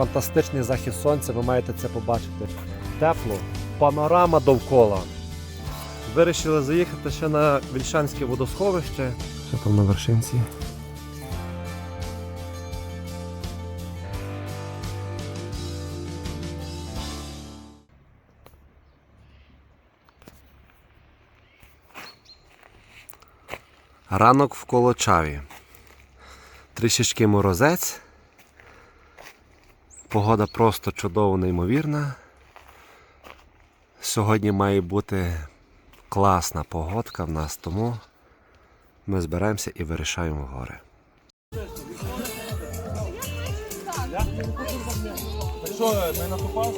Фантастичний захід сонця, ви маєте це побачити. Тепло, панорама довкола. Вирішили заїхати ще на Вільшанське водосховище. Що там на вершинці? Ранок в Колочаві. Трішечки морозець. Погода просто чудово неймовірна. Сьогодні має бути класна погодка в нас, тому ми зберемося і вирішаємо в гори. Що, ми на ми...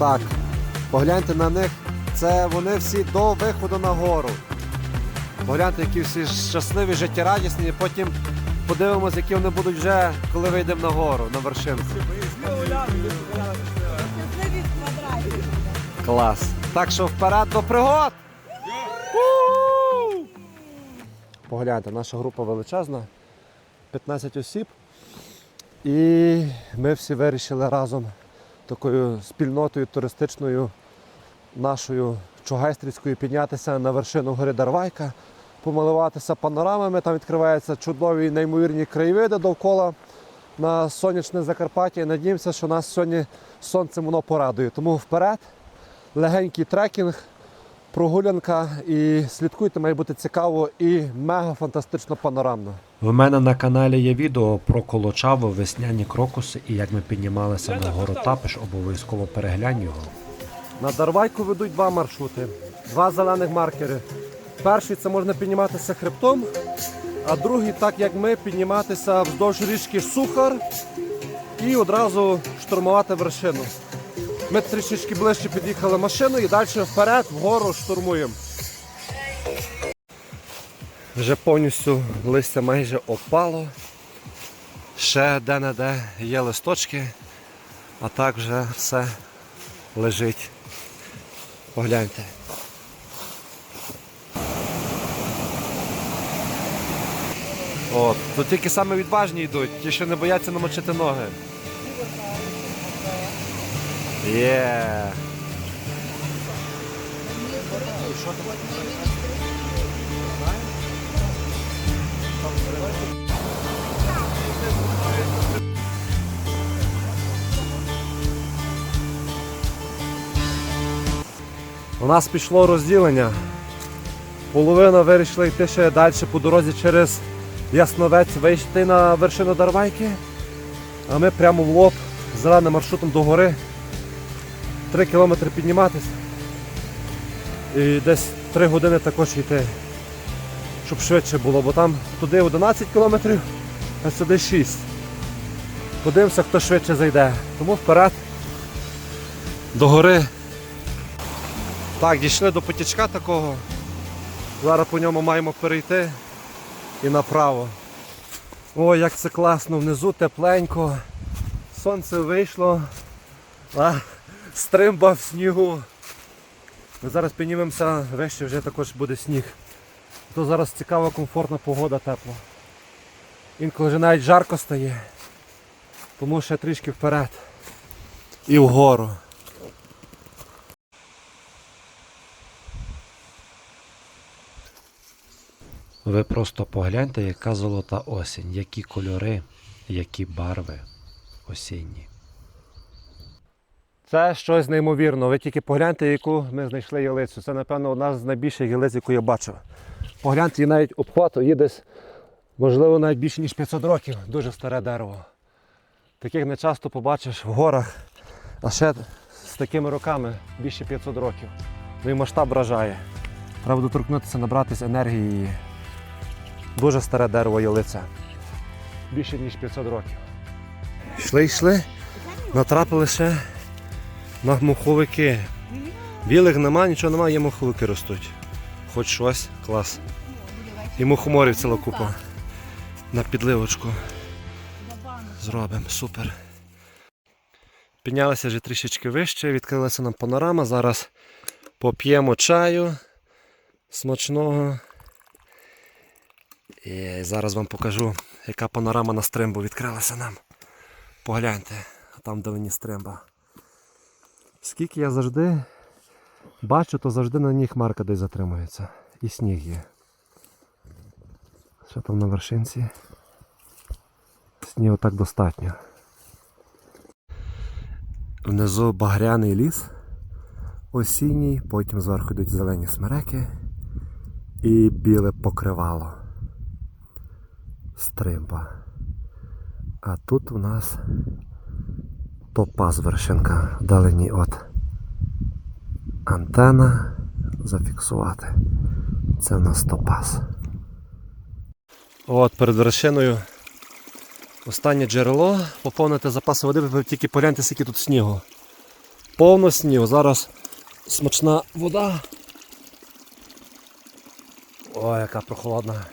Так, погляньте на них. Це вони всі до виходу на гору. Погляньте, які всі щасливі, життєрадісні, потім подивимося, які вони будуть вже, коли вийдемо на гору, на вершинку. Клас. Так що вперед до пригод! Погляньте, наша група величезна, 15 осіб. І ми всі вирішили разом такою спільнотою туристичною нашою Чугайстрівською піднятися на вершину гори Дарвайка, помилуватися панорамами. Там відкриваються чудові неймовірні краєвиди довкола на сонячне Закарпаття. І надіємося, що нас сьогодні сонцем воно порадує. Тому вперед, легенький трекінг, прогулянка і слідкуйте, має бути цікаво і мега фантастично панорамно. В мене на каналі є відео про Колочаву, весняні крокуси і як ми піднімалися на гору Тапиш, обов'язково переглянь його. На Дарвайку ведуть два маршрути, два зелених маркери. Перший це можна підніматися хребтом, а другий, так як ми, підніматися вздовж річки Сухар і одразу штурмувати вершину. Ми трішечки ближче під'їхали машиною і далі вперед, вгору штурмуємо. Вже повністю листя майже опало. Ще де-не-де є листочки, а так вже все лежить. Погляньте. От, тут тільки саме відважні йдуть, ті, що не бояться намочити ноги. Є. У нас пішло розділення. Половина вирішила йти ще далі по дорозі через Ясновець, вийти на вершину Дарвайки. А ми прямо в лоб зеленим маршрутом до гори. Три кілометри підніматися. І десь три години також йти, щоб швидше було, бо там туди 11 кілометрів, а сюди 6. Подивимося, хто швидше зайде. Тому вперед до гори. Так, дійшли до потічка такого. Зараз по ньому маємо перейти і направо. Ой, як це класно, внизу тепленько. Сонце вийшло, а стримба в снігу. Ми зараз піднімемося, вище вже також буде сніг. То зараз цікава, комфортна погода тепла. Інколи вже навіть жарко стає. Тому ще трішки вперед. І вгору. Ви просто погляньте, яка золота осінь, які кольори, які барви осінні. Це щось неймовірно. Ви тільки погляньте, яку ми знайшли ялицю. Це, напевно, одна з найбільших ялиць, яку я бачив. Погляньте, її навіть обхвату є десь, можливо, навіть більше, ніж 500 років. Дуже старе дерево. Таких не часто побачиш в горах, а ще з такими роками більше 500 років. Ну і масштаб вражає. Треба доторкнутися, набратися енергії. її. Дуже старе дерево ялиця. Більше ніж 500 років. Йшли, йшли, натрапили ще на моховики. Білих нема, нічого нема, є моховики ростуть. Хоч щось, клас. І мухоморів ціла купа. На підливочку. Зробимо, супер. Піднялися вже трішечки вище, відкрилася нам панорама. Зараз поп'ємо чаю смачного. І зараз вам покажу, яка панорама на стримбу відкрилася нам. Погляньте, а там вдалині стримба. Скільки я завжди бачу, то завжди на ній хмарка десь затримується. І сніг є. Що там на вершинці? Снігу так достатньо. Внизу багряний ліс осінній, потім зверху йдуть зелені смереки і біле покривало. Стримба. А тут у нас топаз вершинка вдалині от антена зафіксувати. Це в нас топаз. От перед вершиною останнє джерело. Поповнити запаси води, ви тільки погляньте, скільки тут снігу. Повно снігу. Зараз смачна вода. Ой, яка прохолодна.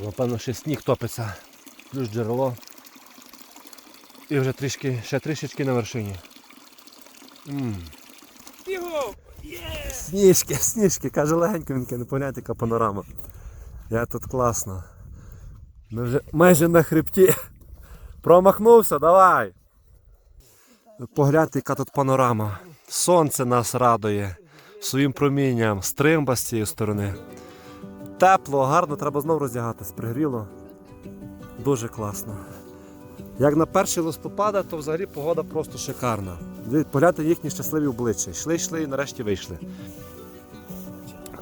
Напевно, ще сніг топиться. Плюс джерело. І вже трішки, ще трішечки на вершині. м Його! Сніжки, сніжки, каже легенько, не поняття, яка панорама. Я тут класно. Ми вже майже на хребті. Промахнувся, давай. Погляньте, яка тут панорама. Сонце нас радує своїм промінням, стримба з цієї сторони. Тепло, гарно, треба знову роздягатись, пригріло. Дуже класно. Як на 1 листопада, то взагалі погода просто шикарна. Погляньте їхні щасливі обличчя. Йшли, йшли і нарешті вийшли.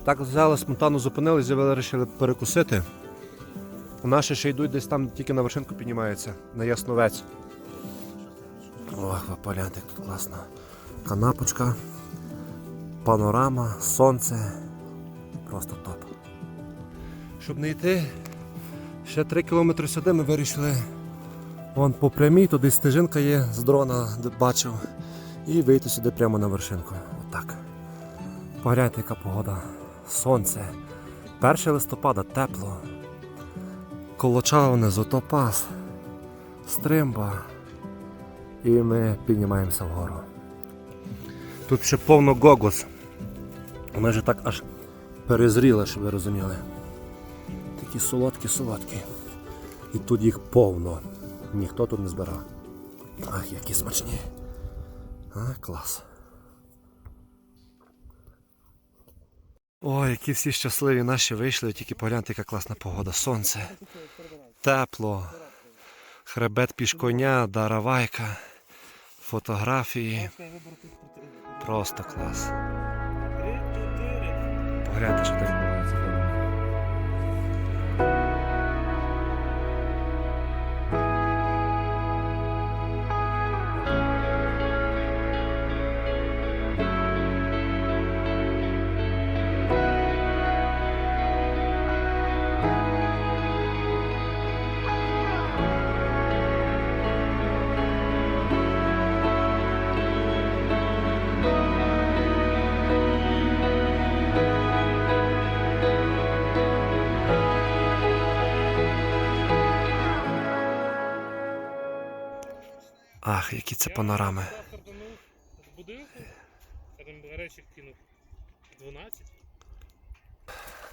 Так взяли спонтанно зупинились, вирішили перекусити. Наші ще йдуть десь там тільки на вершинку піднімаються, на Ясновець. Ох, ви погляньте, як тут класно. Канапочка, панорама, сонце. Просто топ. Щоб не йти, ще 3 кілометри сюди ми вирішили Вон по прямій, туди стежинка є з дрона, бачив. І вийти сюди прямо на вершинку. Отак. Погляньте, яка погода. Сонце. 1 листопада тепло. Колоча внизу, топаз, стримба. І ми піднімаємося вгору. Тут ще повно гогос. Ми вже так аж перезріли, щоб ви розуміли. Такі солодкі-солодкі. І тут їх повно. Ніхто тут не збирав. Ах, які смачні. А, клас. Ой, які всі щасливі наші вийшли, тільки погляньте, яка класна погода. Сонце. Тепло. Хребет пішконя, даравайка, фотографії. Просто клас. Погляньте, що там Ах, які це панорами. Сахарданув з будинку, а там речі кинув 12.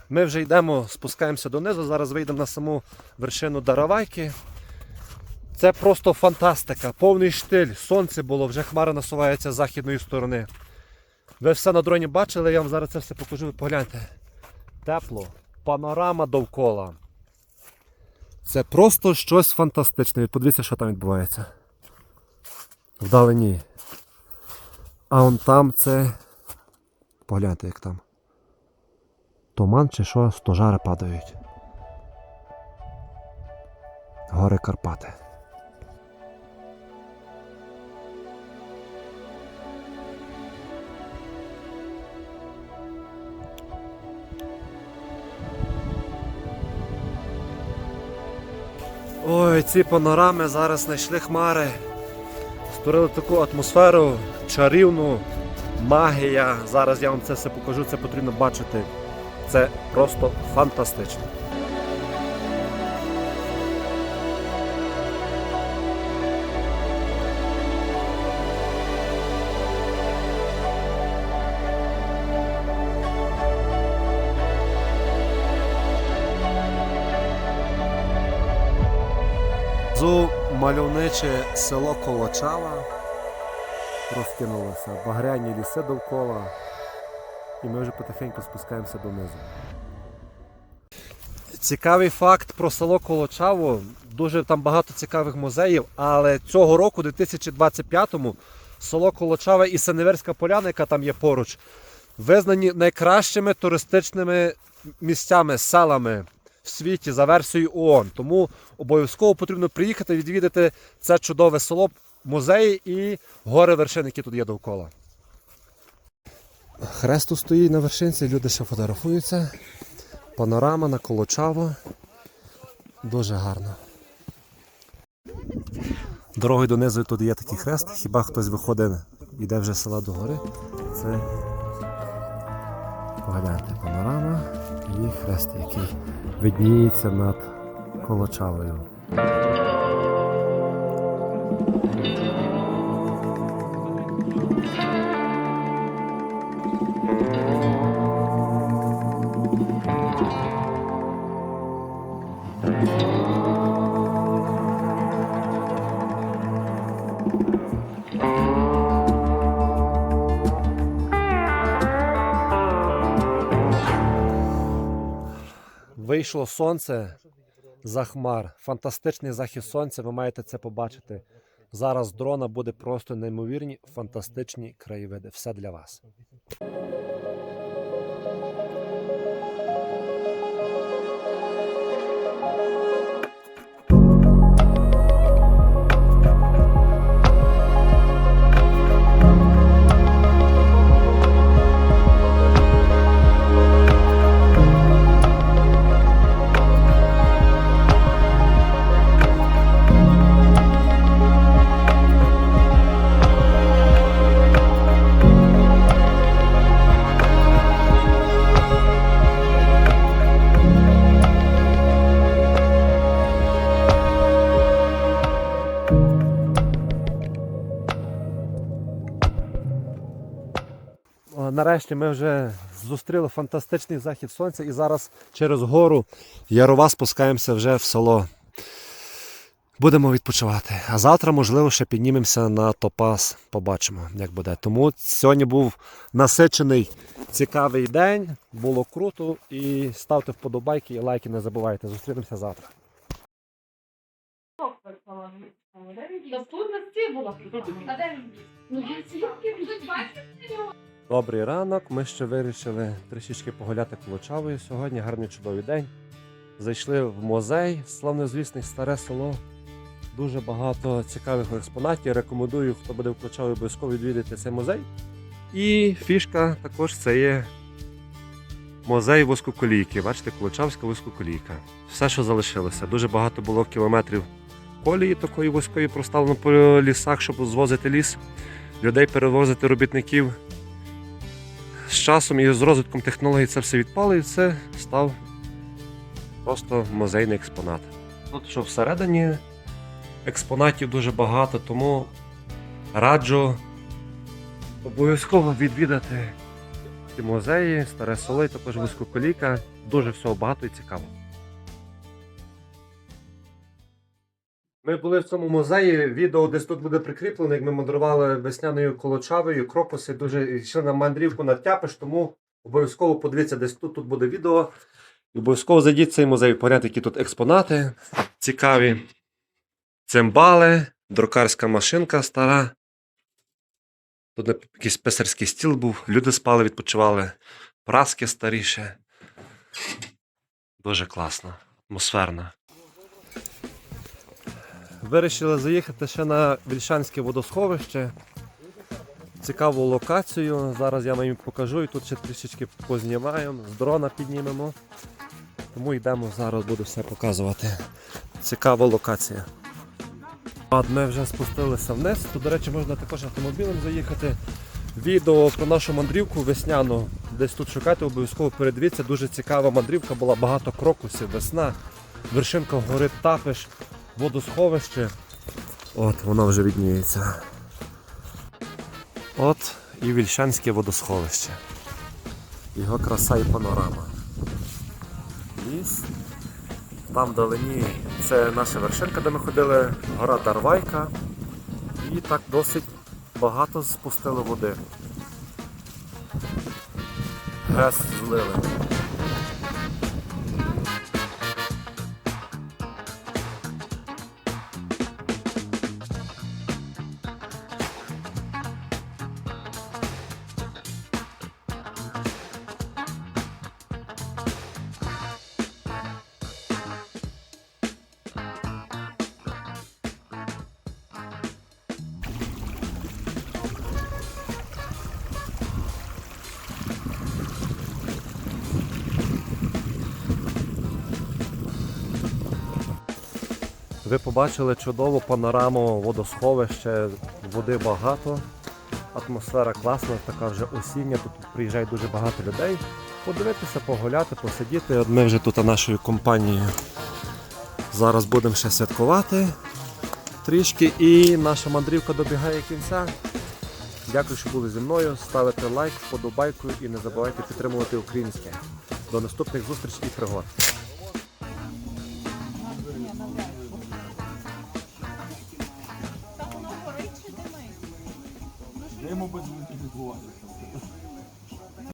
Ми вже йдемо, спускаємося донизу, зараз вийдемо на саму вершину Даравайки. Це просто фантастика, повний штиль, сонце було, вже хмара насувається з західної сторони. Ви все на дроні бачили, я вам зараз це все покажу, ви погляньте. Тепло, панорама довкола. Це просто щось фантастичне. Подивіться, що там відбувається. Вдалині. А он там це. Погляньте, як там. Туман чи що, стожари падають. Гори Карпати. Ой, ці панорами зараз знайшли хмари. Створили таку атмосферу чарівну, магія. Зараз я вам це все покажу, це потрібно бачити. Це просто фантастично. Мальовниче село Колочава розкинулося, багряні ліси довкола, і ми вже потихеньку спускаємося донизу. Цікавий факт про село Колочаво. Дуже там багато цікавих музеїв, але цього року, у 2025-му, село Колочава і Сеневерська поляна, яка там є поруч, визнані найкращими туристичними місцями, селами в світі за версією ООН. Тому обов'язково потрібно приїхати відвідати це чудове село, музеї і гори вершин, які тут є довкола. Хресту стоїть на вершинці, люди ще фотографуються. Панорама на Колочаво. Дуже гарно. Дорогою донизу тут є такий хрест. Хіба хтось виходить, йде вже з села до гори. Це погляньте, панорама і хрест, який видніється над Колочавою. Вийшло сонце за хмар. Фантастичний захід сонця. Ви маєте це побачити. Зараз дрона буде просто неймовірні, фантастичні краєвиди. Все для вас. Нарешті ми вже зустріли фантастичний захід сонця і зараз через гору Ярова спускаємося вже в село. Будемо відпочивати. А завтра, можливо, ще піднімемося на Топас. Побачимо, як буде. Тому сьогодні був насичений цікавий день. Було круто. І ставте вподобайки і лайки не забувайте. Зустрінемося завтра. А де? Ну бачите? Добрий ранок. Ми ще вирішили трішечки погуляти Колочавою сьогодні. Гарний чудовий день. Зайшли в музей, славнозвісний старе село. Дуже багато цікавих експонатів. Рекомендую, хто буде в Колочаві, обов'язково відвідати цей музей. І фішка також це є музей воскоколійки. Бачите, Колочавська воскоколійка. Все, що залишилося. Дуже багато було кілометрів колії такої вузької проставлено по лісах, щоб звозити ліс. Людей перевозити робітників з часом і з розвитком технологій це все відпало і це став просто музейний експонат. Тут що всередині експонатів дуже багато, тому раджу обов'язково відвідати ці музеї, старе соли, також вузькоколійка. Дуже всього багато і цікаво. Ми були в цьому музеї. Відео десь тут буде прикріплено, як ми мандрували весняною колочавою, крокуси дуже йшли на мандрівку на Тяпиш, тому обов'язково подивіться десь тут, тут буде відео. І обов'язково зайдіть в цей музей, погляньте, які тут експонати цікаві. Цимбали, друкарська машинка стара. Тут якийсь писарський стіл був, люди спали, відпочивали, праски старіше. Дуже класно, атмосферно. Вирішили заїхати ще на Вільшанське водосховище. Цікаву локацію. Зараз я вам покажу і тут ще трішечки познімаємо, з дрона піднімемо. Тому йдемо зараз, буду все показувати. Цікава локація. Ми вже спустилися вниз. Тут, до речі, можна також автомобілем заїхати. Відео про нашу мандрівку весняну десь тут шукати, обов'язково передивіться. Дуже цікава мандрівка була, багато крокусів, весна, вершинка гори Тапиш, водосховище. От воно вже відніється. От і Вільшанське водосховище. Його краса і панорама. Ліс. Там вдалині це наша вершинка, де ми ходили, гора Дарвайка. І так досить багато спустили води. Грес злили. Ви побачили чудову панораму водосховище, води багато, атмосфера класна, така вже осіння, тут приїжджає дуже багато людей. Подивитися, погуляти, посидіти. Ми вже тут нашою компанією зараз будемо ще святкувати трішки і наша мандрівка добігає кінця. Дякую, що були зі мною. Ставите лайк, вподобайку і не забувайте підтримувати українське. До наступних зустрічей і пригод.